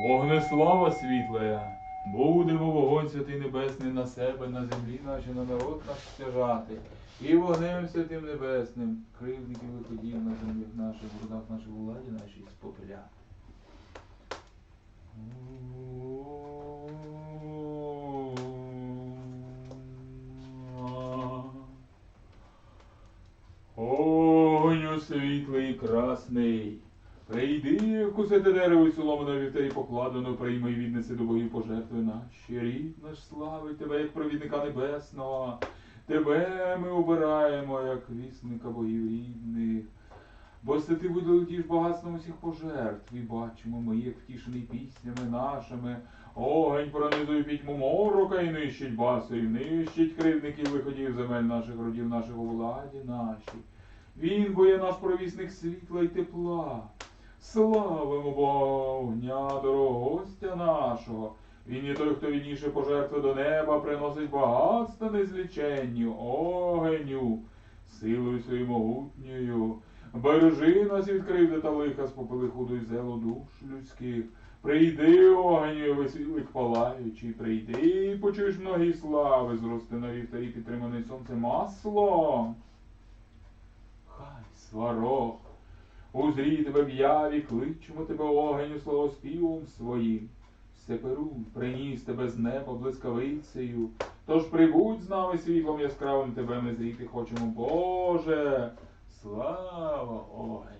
Вогнеслава світлая, будемо вогонь святий небесний на себе, на землі наші, на народ наш стяжати. І вогнем святим небесним, кривдників виходів на землях наших, в родах наших владі нашій спопиляти. Огню світлий і красний. Прийди, вкусити дерево і солому на покладено, прийми і віднеси до богів пожертви наші. Рід наш славить тебе, як провідника небесного. Тебе ми обираємо, як вісника богів рідних. Бо ти видолетіш багатством усіх пожертв, і бачимо ми, як втішений піснями нашими. Огонь пронизує пітьму морока і нищить басою, нищить кривдників виходів земель наших родів наших у владі нашій. Він бо є наш провісник світла й тепла. Славимо Богня, дорогого гостя нашого. Він є той, хто відніше пожертви до неба, приносить багатства незліченні, огеню, силою своєю могутньою. Бережи нас від кривди та лиха, спопили худу й зело душ людських. Прийди, огеню, весілик палаючий, прийди, і почуєш многі слави, зрости на вівтарі підтриманий сонцем маслом. Хай сварог, узрій тебе в яві, кличемо тебе огеню славоспівом своїм. Сеперу приніс тебе з неба блискавицею, тож прибудь з нами світлом яскравим тебе ми зріти хочемо, Боже. Слава огеню,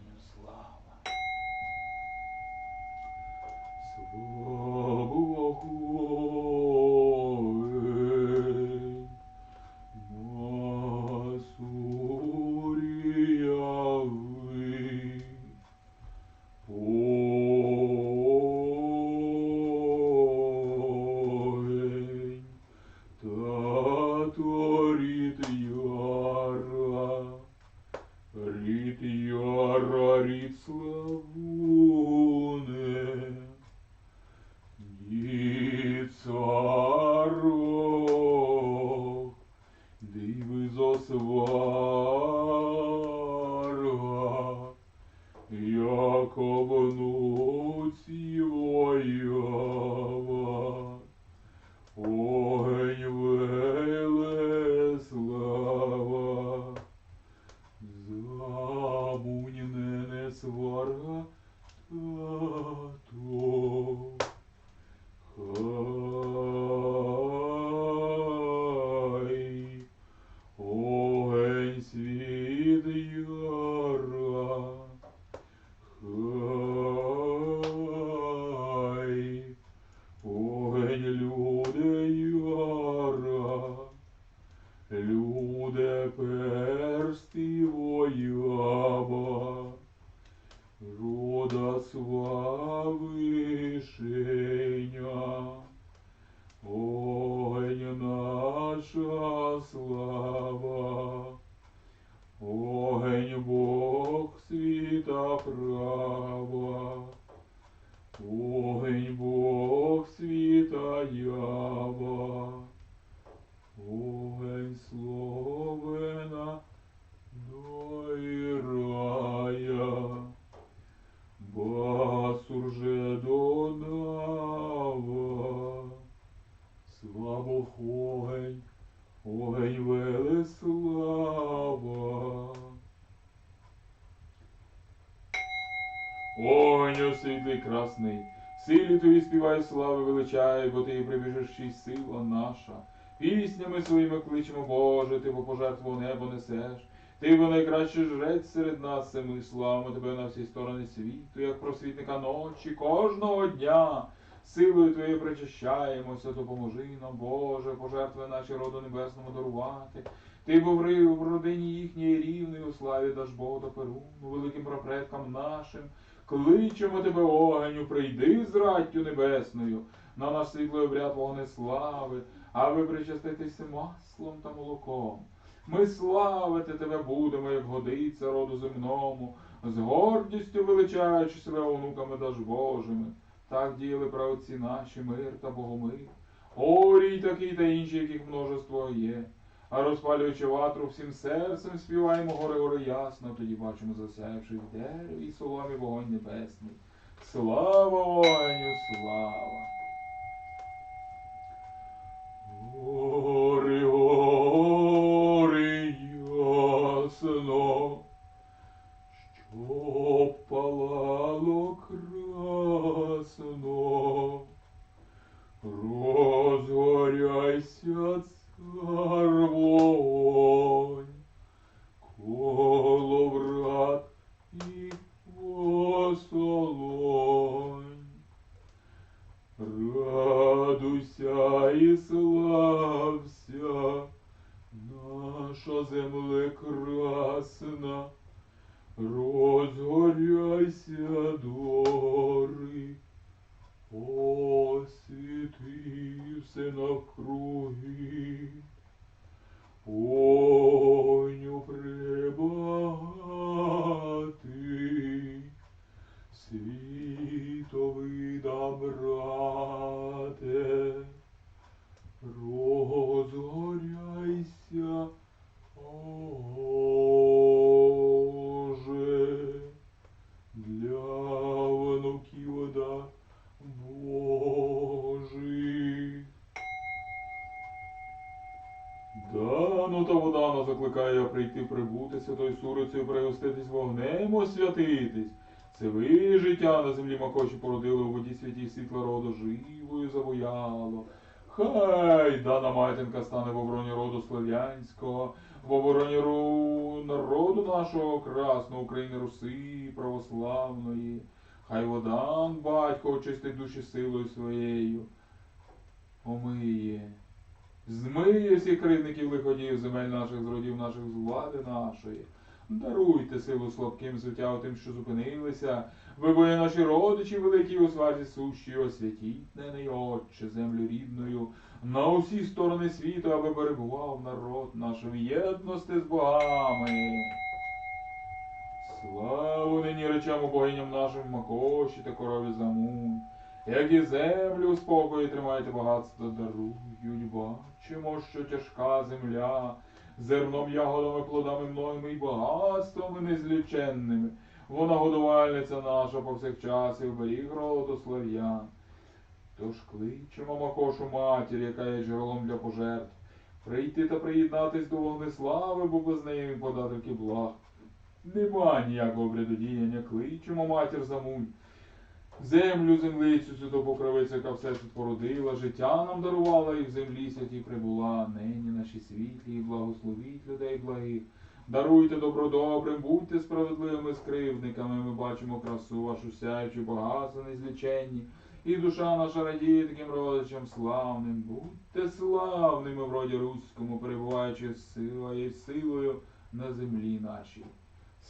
Oh. Рода славишеня. Огонь наша слава, огонь Бог світа права, огонь Бог світа ява, огонь словена до рая. Басур же донава, слава огонь, огонь Велеслава. Огонь світлий красний, силі тобі співай слави величай, бо ти прибіжиш сила наша. Піснями своїми кличемо, Боже, ти по пожертву небо несеш. Ти бо найкращий жрець серед нас, це ми тебе на всі сторони світу, як просвітника ночі, кожного дня. Силою Твоєю причащаємося, допоможи нам, Боже, пожертви наші роду небесному дарувати. Ти бо в родині їхньої рівної у славі даш Бога Перуну, великим прапредкам нашим. Кличемо тебе, огеню, прийди з раттю небесною, на наш світлий обряд вогнеслави, аби причаститися маслом та молоком. Ми славити тебе будемо, як годиться роду земному, з гордістю величаючи себе онуками даж Божими. Так діяли праотці наші, мир та богомир. Орій такий та інші, яких множество є. А розпалюючи ватру всім серцем, співаємо гори гори ясно, тоді бачимо засяявши в дереві і соломі вогонь небесний. Слава воїню, слава! Прибути святою сурицею, пригоститись вогнем, освятитись. Це ви життя на землі макоші породили у воді святій світла роду, живою завояло. Хай дана матінка стане в обороні роду слав'янського, в обороні ру... народу нашого красного України Руси православної. Хай водан батько очистить душі силою своєю. Омиє. Змиє всіх кривників лиходіїв земель наших, з родів наших, з влади нашої. Даруйте силу слабким звиття тим, що зупинилися. Ви бої наші родичі великі у сварзі сущі, освятіть нений Отче, землю рідною, на усі сторони світу, аби перебував народ наш в єдності з богами. Славу нині речемо богиням нашим Макоші та корові Замун. Як і землю у спокої тримайте багатство дарують, бачимо, що тяжка земля, зерном, ягодами, плодами мнойми і багатствами незліченними. Вона годувальниця наша повсякчас і оберіг роду слав'ян. Тож кличемо Макошу матір, яка є джерелом для пожертв, прийти та приєднатись до вогнеслави, бо без неї він податки благ. Нема ніякого бредодіяння, кличемо матір замунь. Землю, землицю, святу покровицю, яка все тут породила, життя нам дарувала і в землі святі прибула, нині наші світлі, і благословіть людей благих. Даруйте добро добрим, будьте справедливими скривдниками. Ми бачимо красу вашу сяючу, багатство незліченні. І душа наша радіє таким родичам славним. Будьте славними в роді руському, перебуваючи силою, силою на землі нашій.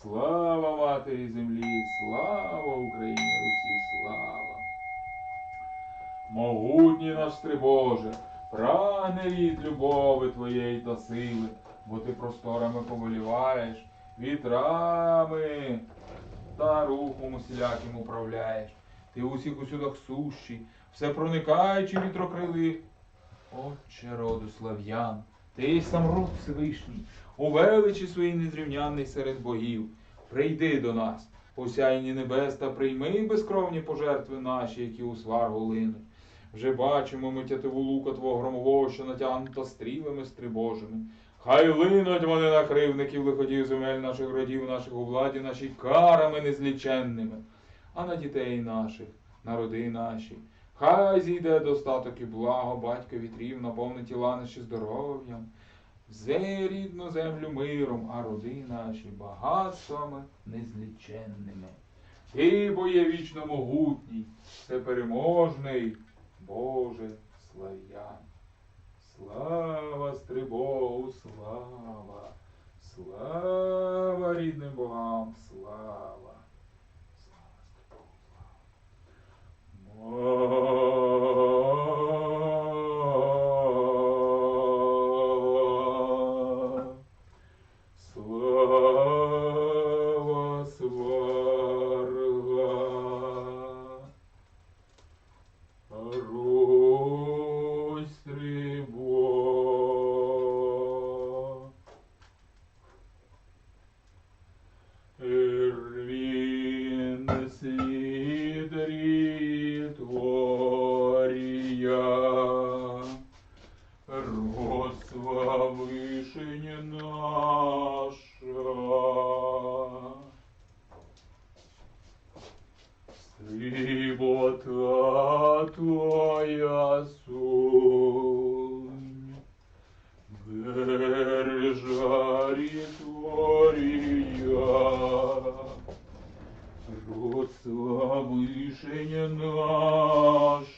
Слава матері землі, слава Україні Русі, слава. Могутній наш Боже, прагне від любови Твоєї та сили, бо ти просторами повеліваєш, вітрами та рухом усіляким управляєш. Ти усіх усюдах сущий, все проникаючи вітрокрилих. Отче роду слав'ян, ти сам род Всевишній, у величі своїй незрівнянний серед богів. Прийди до нас, посяйні небес, та прийми безкровні пожертви наші, які у сваргу линуть. Вже бачимо ми тятиву лука твого громового, що натягнута стрілами стрибожими. Хай линуть вони на кривників лиходів земель наших родів, наших у владі, нашій карами незліченними, а на дітей наших, на роди наші. Хай зійде достаток і благо, батько вітрів, наповни тіла наші здоров'ям. Зе рідну землю миром, а роди наші багатствами незліченними. Ти, бо є вічно могутній, всепереможний, Боже слав'ян. Слава Стрибогу, слава, слава рідним богам. Слава Стрибогу, возвышение наше. Слепота Твоя сунь, Бержари Твория, Род славышения наша.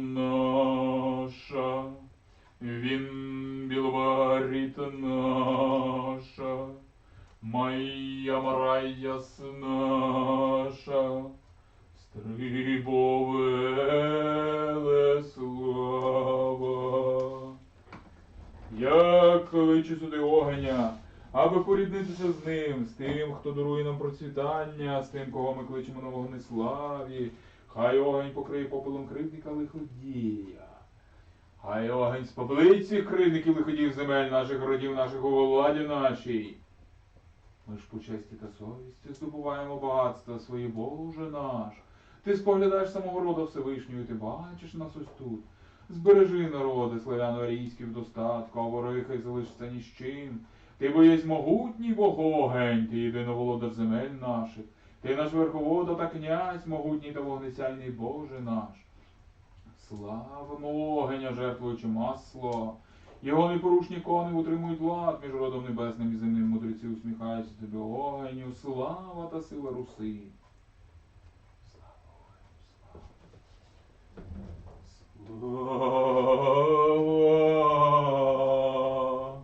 Наша, він біловаріт наша, моя марая наша, стрибовеле слава. Я кличу сюди огеня, аби поріднитися з ним, з тим, хто дарує нам процвітання, з тим, кого ми кличемо на вогнеславі. Хай огонь покриє попелом кривдника лиходія. Хай огонь споплить цих кривдників лиходіїв земель наших родів, наших у владі нашій. Ми ж по честі та совісті здобуваємо багатства свої, Боже наш. Ти споглядаєш самого роду Всевишнього, ти бачиш нас ось тут. Збережи народи славяно-арійські в достатку, а вороги хай залишиться ні з чим. Ти бо єсть могутній богогень, ти єдиноволодар земель наших. Ти наш верховода та князь, могутній та вогнесяйний Боже наш. Славимо огеня, жертвуючи масло. Його непорушні кони утримують лад між родом небесним і земним мудреці усміхаються тобі огеню, слава та сила руси. Слава,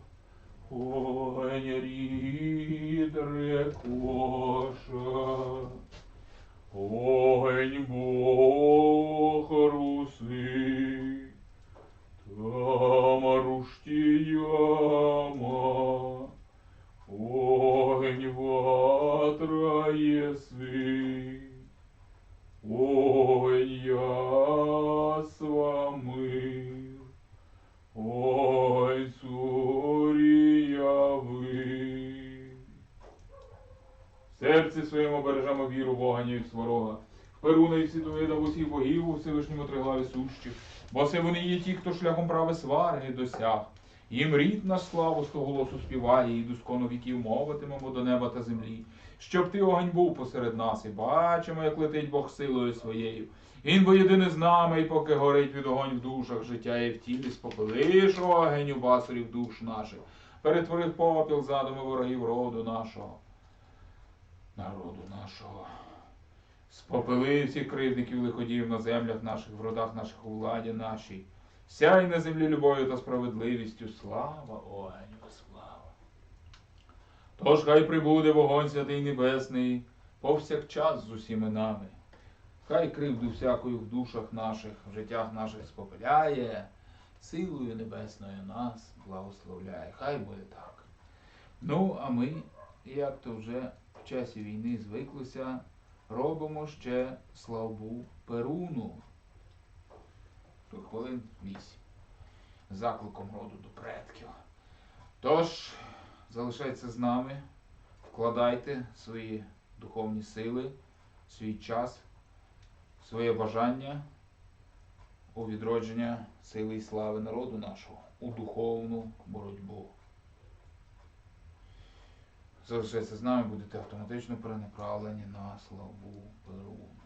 огонь рід рекоша, огонь Бог серці своєму бережемо віру Бога і сварога. В Перуна і світовида в усіх богів у Всевишньому триглаві сущих. Бо це вони є ті, хто шляхом прави сварги досяг. Їм рід наш славу сто голосу співає, і доскону віків мовитимемо до неба та землі. Щоб ти огонь був посеред нас, і бачимо, як летить Бог силою своєю. Він бо єдиний з нами, і поки горить від огонь в душах життя і в тілі, спопилиш огонь у басурів душ наших, перетворив попіл задуми ворогів роду нашого, народу нашого. Спопили всіх кривдників лиходіїв на землях наших, в родах наших у владі нашій. Сяй на землі любов'ю та справедливістю. Слава огню, слава. Тож хай прибуде вогонь святий небесний повсякчас з усіми нами. Хай кривду всякою в душах наших, в життях наших спопиляє, силою небесною нас благословляє. Хай буде так. Ну, а ми, як то вже в часі війни звиклися, робимо ще славу Перуну. Хвилин вісім. Закликом роду до предків. Тож, залишайтеся з нами, вкладайте свої духовні сили, свій час, своє бажання у відродження сили і слави народу нашого, у духовну боротьбу. Залишайтеся з нами, будете автоматично перенаправлені на славу Перуну.